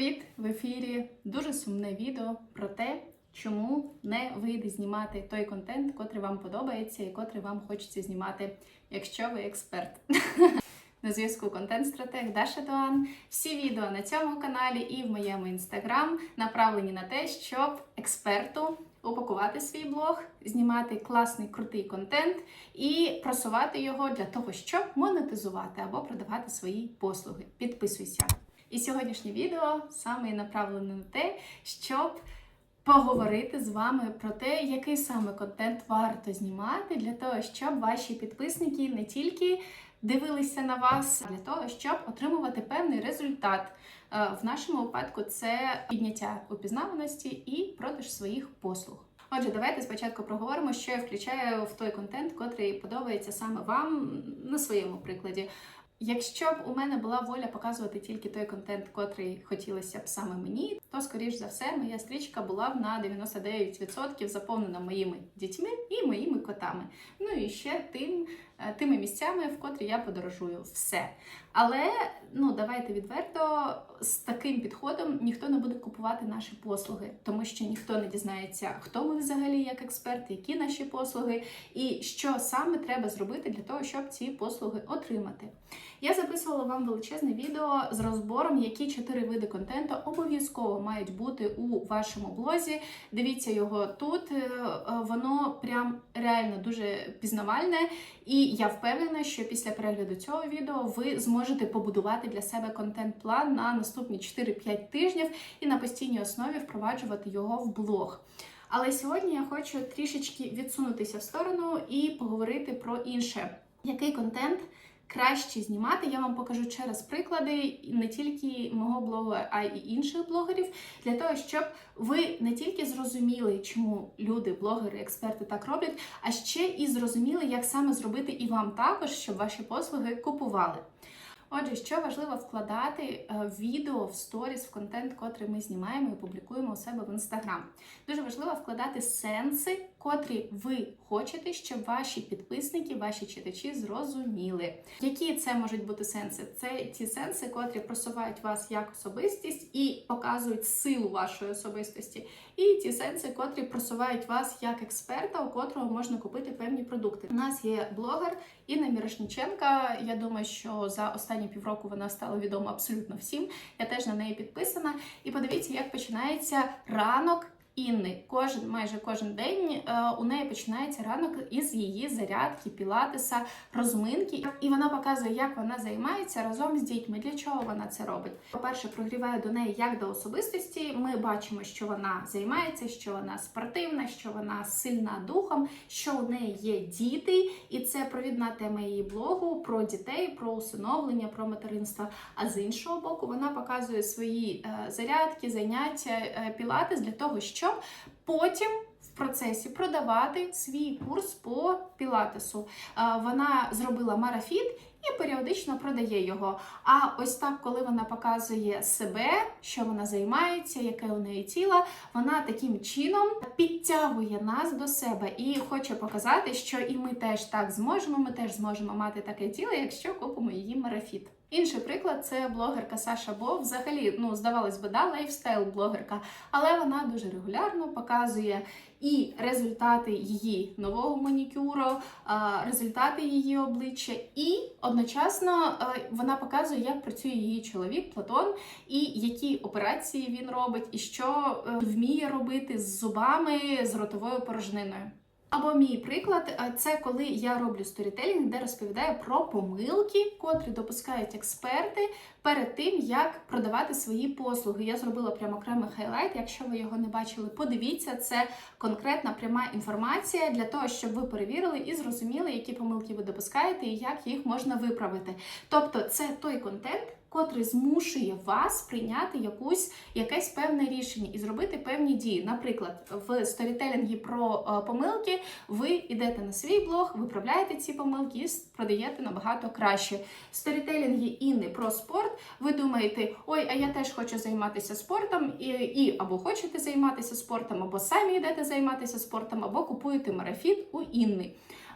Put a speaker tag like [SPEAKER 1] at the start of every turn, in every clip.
[SPEAKER 1] Привіт! В ефірі дуже сумне відео про те, чому не вийде знімати той контент, котрий вам подобається і котрий вам хочеться знімати, якщо ви експерт. На зв'язку контент-стратег Даша Дуан. Всі відео на цьому каналі і в моєму інстаграм направлені на те, щоб експерту упакувати свій блог, знімати класний крутий контент і просувати його для того, щоб монетизувати або продавати свої послуги. Підписуйся. І сьогоднішнє відео саме і направлене на те, щоб поговорити з вами про те, який саме контент варто знімати для того, щоб ваші підписники не тільки дивилися на вас, а для того, щоб отримувати певний результат. Е, В нашому випадку це підняття упізнаваності і продаж своїх послуг. Отже, давайте спочатку проговоримо, що я включаю в той контент, котрий подобається саме вам на своєму прикладі. Якщо б у мене була воля показувати тільки той контент, котрий хотілося б саме мені, то скоріш за все моя стрічка була б на 99% заповнена моїми дітьми і моїми котами. Ну і ще тим, е, тими місцями, в котрі я подорожую. Все. Але ну давайте відверто з таким підходом ніхто не буде купувати наші послуги, тому що ніхто не дізнається, хто ми взагалі як експерти, які наші послуги, і що саме треба зробити для того, щоб ці послуги отримати. Я записувала вам величезне відео з розбором, які чотири види контенту обов'язково мають бути у вашому блозі. Дивіться його тут. Е, е, Воно прям реально дуже пізнавальне, і я впевнена, що після перегляду цього відео ви зможете побудувати для себе контент-план на наступні 4-5 тижнів і на постійній основі впроваджувати його в блог. Але сьогодні я хочу трішечки відсунутися в сторону і поговорити про інше. Який контент краще знімати? Я вам покажу через приклади не тільки мого блогу, а й інших блогерів, для того, щоб ви не тільки зрозуміли, чому люди, блогери, експерти так роблять, а ще і зрозуміли, як саме зробити і вам також, щоб ваші послуги купували. Отже, що важливо вкладати е, відео в сторіс, в контент, котрий ми знімаємо і публікуємо у себе в інстаграм. Дуже важливо вкладати сенси, котрі ви хочете, щоб ваші підписники, ваші читачі зрозуміли. Які це можуть бути сенси? Це ті сенси, котрі просувають вас як особистість і показують силу вашої особистості. І ті сенси, котрі просувають вас як експерта, у котрого можна купити певні продукти. У нас є блогер Інна Мірошніченка. Я думаю, що за останні півроку вона стала відома абсолютно всім. Я теж на неї підписана. І подивіться, як починається ранок. Інни кожен майже кожен день е, у неї починається ранок із її зарядки, пілатеса, розминки, і вона показує, як вона займається разом з дітьми. Для чого вона це робить? По-перше, прогріває до неї як до особистості. Ми бачимо, що вона займається, що вона спортивна, що вона сильна духом, що у неї є діти, і це провідна тема її блогу про дітей, про усиновлення, про материнство. А з іншого боку, вона показує свої е, зарядки, заняття, е, пілатес для того, щоб потім в процесі продавати свій курс по пілатесу. Е, Вона зробила марафіт і періодично продає його. А ось так, коли вона показує себе, що вона займається, яке у неї тіло, вона таким чином підтягує нас до себе і хоче показати, що і ми теж так зможемо. Ми теж зможемо мати таке тіло, якщо купимо її марафіт. Інший приклад це блогерка Саша Бо. Взагалі, ну здавалось би, да, лайфстайл-блогерка, але вона дуже регулярно показує і результати її нового манікюру, результати її обличчя, і одночасно е, вона показує, як працює її чоловік Платон, і які операції він робить, і що е, вміє робити з зубами, з ротовою порожниною. Або мій приклад е, це коли я роблю сторітелінг, де розповідаю про помилки, котрі допускають експерти перед тим, як продавати свої послуги. Я зробила прямо окремий хайлайт. Якщо ви його не бачили, подивіться, це конкретна пряма інформація для того, щоб ви перевірили і зрозуміли, які помилки ви допускаєте і як їх можна виправити. Тобто, це той контент. Котрий змушує вас прийняти якусь якесь певне рішення і зробити певні дії. Наприклад, в сторітелінгі про е, помилки ви йдете на свій блог, виправляєте ці помилки і продаєте набагато краще. В сторітелінгі Інни про спорт. Ви думаєте, ой, а я теж хочу займатися спортом, і, і або хочете займатися спортом, або самі йдете займатися спортом, або купуєте марафіт у Інни.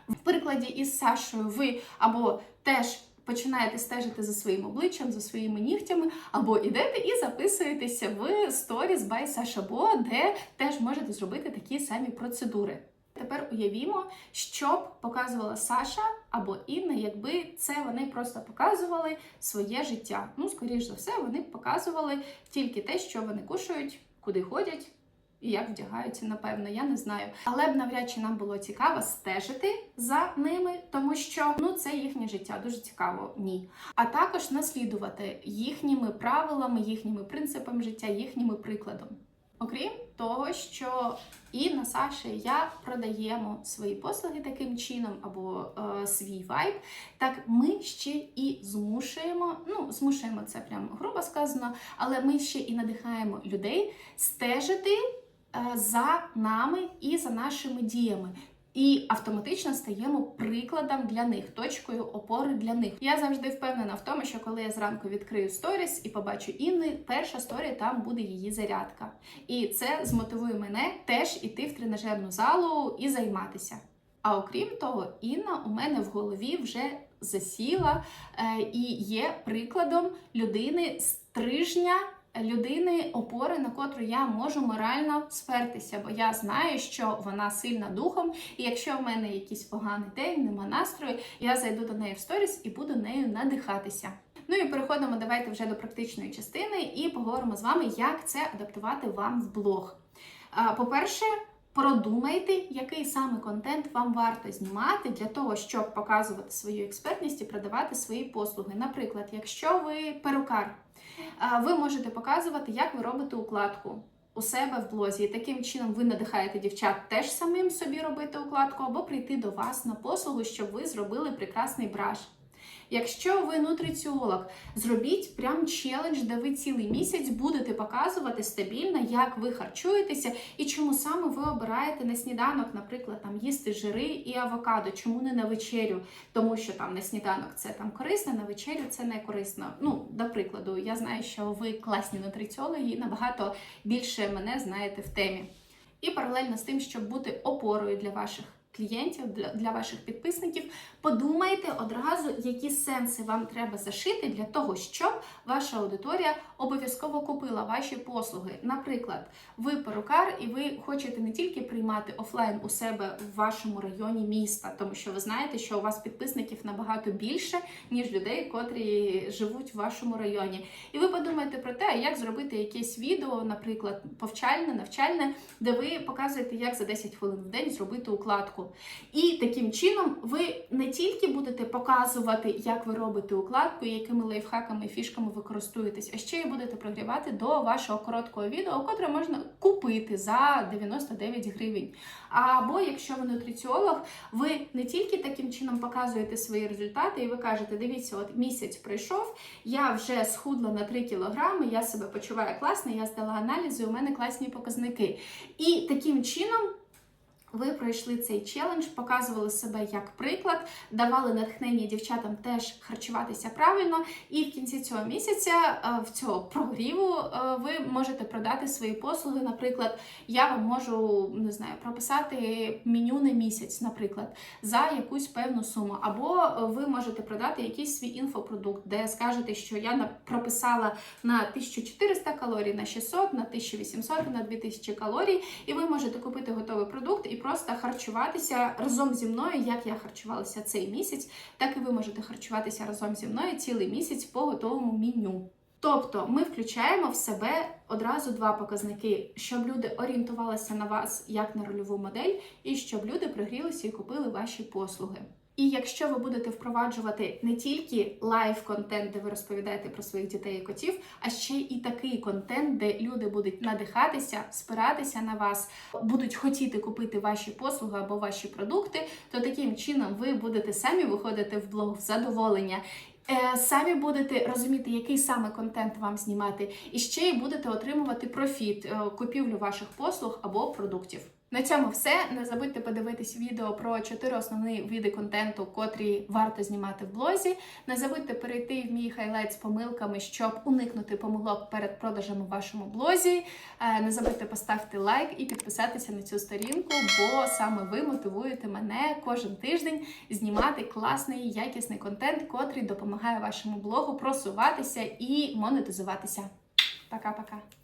[SPEAKER 1] В прикладі із Сашою ви або теж починаєте стежити за своїм обличчям, за своїми нігтями, або ідете і записуєтеся в Stories by Саша Бо, де теж можете зробити такі самі процедури. Тепер уявімо, що б показувала Саша або Інна, якби це вони просто показували своє життя. Ну, скоріш за все, вони б показували тільки те, що вони кушають, куди ходять. І як вдягаються, напевно, я не знаю. Але б навряд чи нам було цікаво стежити за ними, тому що ну це їхнє життя, дуже цікаво, ні. А також наслідувати їхніми правилами, їхніми принципами життя, їхніми прикладом. Окрім того, що Інна, Саша і я продаємо свої послуги таким чином або е, свій вайб, так ми ще і змушуємо, ну змушуємо це прям грубо сказано, але ми ще і надихаємо людей стежити за нами і за нашими діями. І автоматично стаємо прикладом для них, точкою опори для них. Я завжди впевнена в тому, що коли я зранку відкрию сторіс і побачу Інни, перша сторія там буде її зарядка. І це змотивує мене теж іти в тренажерну залу і займатися. А окрім того, Інна у мене в голові вже засіла е, і є прикладом людини стрижня людини опори, на котру я можу морально спертися, бо я знаю, що вона сильна духом, і якщо в мене якийсь поганий день, нема настрою, я зайду до неї в сторіс і буду нею надихатися. Ну і переходимо давайте вже до практичної частини і поговоримо з вами, як це адаптувати вам в блог. По-перше, продумайте, який саме контент вам варто знімати для того, щоб показувати свою експертність і продавати свої послуги. Наприклад, якщо ви перукар, ви можете показувати, як ви робите укладку. У себе в блозі, і таким чином ви надихаєте дівчат теж самим собі робити укладку, або прийти до вас на послугу, щоб ви зробили прекрасний браш. Якщо ви нутриціолог, зробіть прям челендж, де ви цілий місяць будете показувати стабільно, як ви харчуєтеся і чому саме ви обираєте на сніданок, наприклад, там їсти жири і авокадо, чому не на вечерю, тому що там на сніданок це там корисно, на вечерю це не корисно. Ну, до прикладу, я знаю, що ви класні нутриціологи і набагато більше мене знаєте в темі. І паралельно з тим, щоб бути опорою для ваших клієнтів, для, для ваших підписників, подумайте одразу, які сенси вам треба зашити для того, щоб ваша аудиторія обов'язково купила ваші послуги. Наприклад, ви перукар і ви хочете не тільки приймати офлайн у себе в вашому районі міста, тому що ви знаєте, що у вас підписників набагато більше, ніж людей, котрі живуть в вашому районі. І ви подумаєте про те, як зробити якесь відео, наприклад, повчальне, навчальне, де ви показуєте, як за 10 хвилин в день зробити укладку. І таким чином ви не тільки будете показувати, як ви робите укладку, якими лайфхаками і фішками ви користуєтесь, а ще й будете прогрівати до вашого короткого відео, котре можна купити за 99 гривень. Або якщо ви нутриціолог, ви не тільки таким чином показуєте свої результати, і ви кажете, дивіться, от місяць пройшов, я вже схудла на 3 кілограми, я себе почуваю класно, я здала аналізи, у мене класні показники. І таким чином. Ви пройшли цей челендж, показували себе як приклад, давали натхнення дівчатам теж харчуватися правильно. І в кінці цього місяця, е, в цього прогріву, е, ви можете продати свої послуги. Наприклад, я вам можу не знаю, прописати меню на місяць, наприклад, за якусь певну суму. Або ви можете продати якийсь свій інфопродукт, де скажете, що я прописала на 1400 калорій, на 600, на 1800, на 2000 калорій, і ви можете купити готовий продукт і просто харчуватися разом зі мною, як я харчувалася цей місяць, так і ви можете харчуватися разом зі мною цілий місяць по готовому меню. Тобто ми включаємо в себе одразу два показники, щоб люди орієнтувалися на вас як на рольову модель, і щоб люди пригрілися і купили ваші послуги. І якщо ви будете впроваджувати не тільки лайв-контент, де ви розповідаєте про своїх дітей і котів, а ще і такий контент, де люди будуть надихатися, спиратися на вас, будуть хотіти купити ваші послуги або ваші продукти, то таким чином ви будете самі виходити в блог в задоволення. Е, Самі будете розуміти, який саме контент вам знімати, і ще й будете отримувати профіт, е, купівлю ваших послуг або продуктів. На цьому все. Не забудьте подивитись відео про чотири основні види контенту, котрі варто знімати в блозі. Не забудьте перейти в мій хайлайт з помилками, щоб уникнути помилок перед продажем у вашому блозі. Е, Не забудьте поставити лайк і підписатися на цю сторінку, бо саме ви мотивуєте мене кожен тиждень знімати класний якісний контент, котрий допомагає вашому блогу просуватися і монетизуватися. Пока-пока.